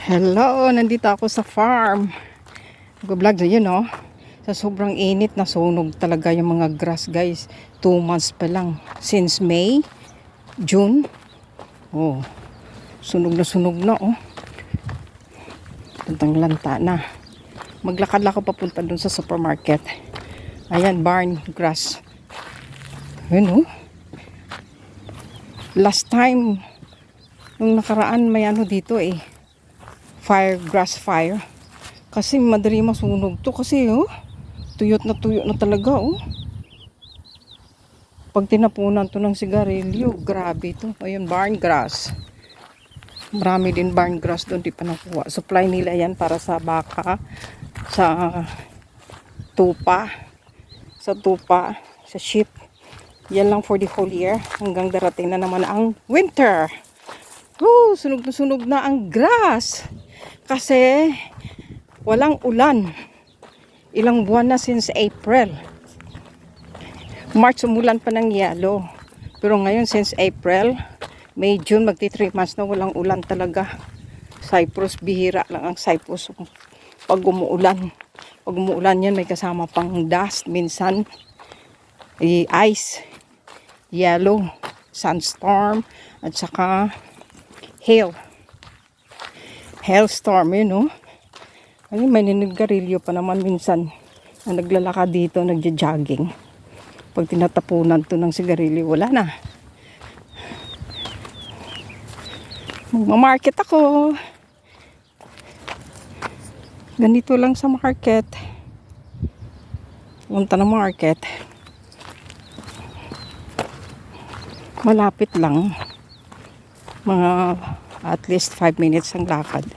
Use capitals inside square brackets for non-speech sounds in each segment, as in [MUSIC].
Hello, nandito ako sa farm. Nag-vlog na yun, oh. Sa sobrang init na sunog talaga yung mga grass, guys. Two months pa lang. Since May, June. Oh, sunog na sunog na, oh. Tantang lanta na. Maglakad lang ako papunta dun sa supermarket. Ayan, barn grass. Yun, oh. Last time, nung nakaraan, may ano dito, eh fire, grass fire. Kasi madali masunog to kasi oh. Tuyot na tuyot na talaga oh. Pag tinapunan to ng sigarilyo, grabe to. Ayun, barn grass. Marami din barn grass doon, di pa nakuha. Supply nila yan para sa baka, sa tupa, sa tupa, sa sheep. Yan lang for the whole year. Hanggang darating na naman ang winter. Oh, sunog na sunog na ang grass. Kasi walang ulan. Ilang buwan na since April. March umulan pa ng yelo. Pero ngayon since April, May, June, magti 3 months na walang ulan talaga. Cyprus, bihira lang ang Cyprus pag umuulan. Pag umuulan yan, may kasama pang dust minsan. Ice, yellow, sandstorm, at saka hail hailstorm yun no ayun may ninigarilyo pa naman minsan na naglalakad dito nagja-jogging. Pag tinatapunan to ng sigarilyo wala na. Magmamarket ako. Ganito lang sa market. Punta na market. Malapit lang. Mga at least 5 minutes ang lakad.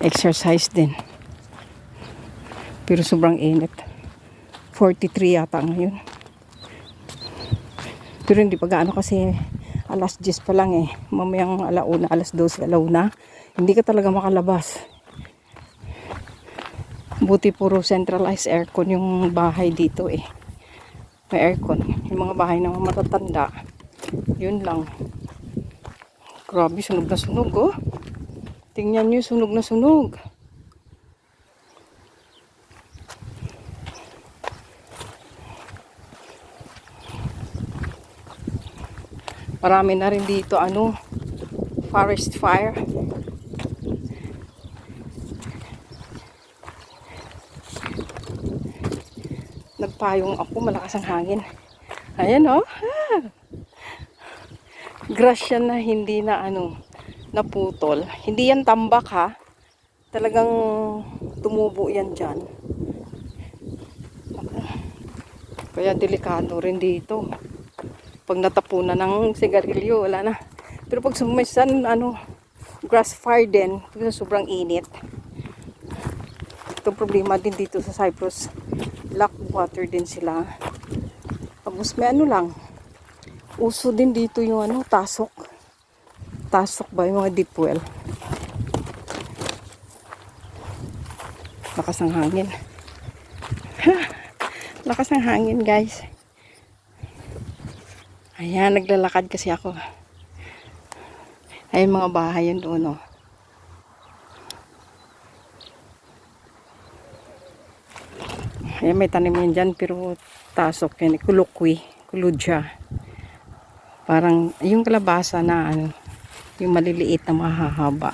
Exercise din. Pero sobrang init. 43 yata ngayon. Pero hindi pa gaano kasi alas 10 pa lang eh. Mamayang alauna, alas 12, alauna. Hindi ka talaga makalabas. Buti puro centralized aircon yung bahay dito eh. May aircon. Yung mga bahay ng matatanda. Yun lang. Grabe, sunog na sunog, oh. Tingnan nyo, sunog na sunog. Marami na rin dito, ano, forest fire. Nagpayong ako, malakas ang hangin. Ayan, oh. Ah grass yan na hindi na ano naputol. Hindi yan tambak ha. Talagang tumubo yan dyan. Kaya delikado rin dito. Pag natapunan ng sigarilyo, wala na. Pero pag sumisan, ano, grass fire din, sobrang init. Ito problema din dito sa Cyprus. Black water din sila. Tapos may ano lang, uso din dito yung ano, tasok. Tasok ba yung mga deep well. Lakas ng hangin. [LAUGHS] Lakas ng hangin guys. Ayan, naglalakad kasi ako. Ayun mga bahay yun doon oh. Ayan, may tanim yan dyan, pero tasok yan. Kulukwi. Kuludya. Parang yung kalabasa na ano, yung maliliit na mahahaba.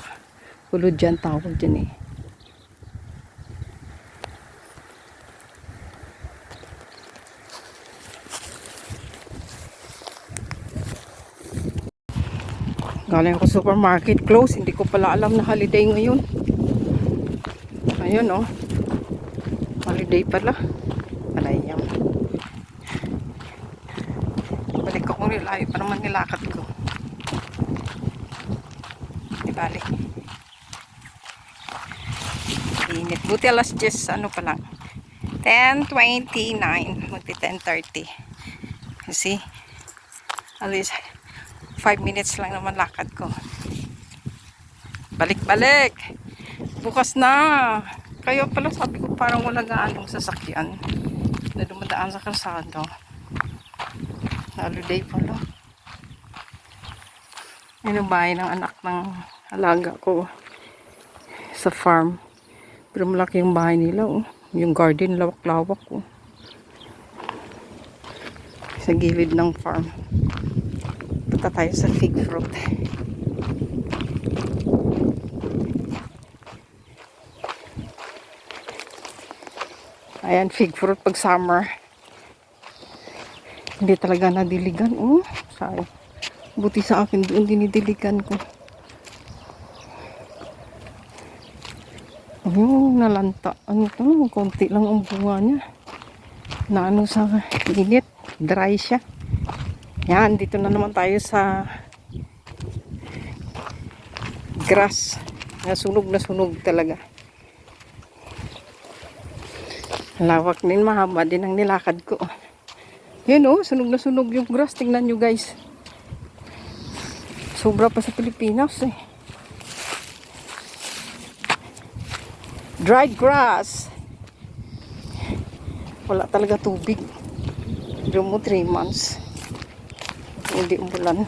Kulod dyan tawag dyan eh. Galing ako supermarket close. Hindi ko pala alam na holiday ngayon. Ayun oh. Holiday pala. Alayang. layo pa naman ko. Ibalik init. Buti alas 10 ano pa lang. 10.29 magti 10.30 see? At least 5 minutes lang naman lakad ko. Balik balik bukas na! Kayo pala sabi ko parang wala gaanong sasakyan. Na dumadaan sa kalsado holiday pala yun ang bahay ng anak ng alaga ko sa farm. Pero malaki yung bahay nila, oh. Yung garden, lawak-lawak, oh. Sa gilid ng farm. Punta tayo sa fig fruit. Ayan, fig fruit pag summer. Hindi talaga nadiligan. Oh, sayang. Buti sa akin doon dinidiligan ko. Ayun, nalanta. Ano to? Konti lang ang bunga niya. Na ano sa init. Dry siya. Yan, dito na naman tayo sa grass. Nasunog na sunog talaga. Lawak din, mahaba din ang nilakad ko. Yun oh, sunog na sunog yung grass. Tingnan nyo guys. Sobra pa sa Pilipinas eh. Dried grass. Wala talaga tubig. Doon mo 3 months. Hindi umulan.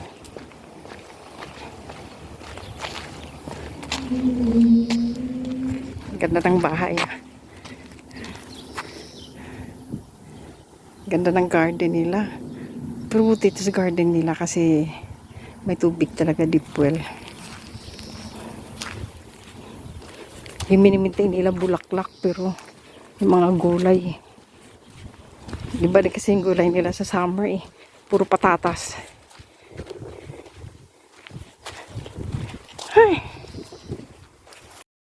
Ganda ng bahay ah. Ganda ng garden nila. Pero buti ito sa garden nila kasi may tubig talaga deep well. Yung minimintain nila bulaklak pero yung mga gulay. Di ba di kasi yung gulay nila sa summer eh. Puro patatas. Ay.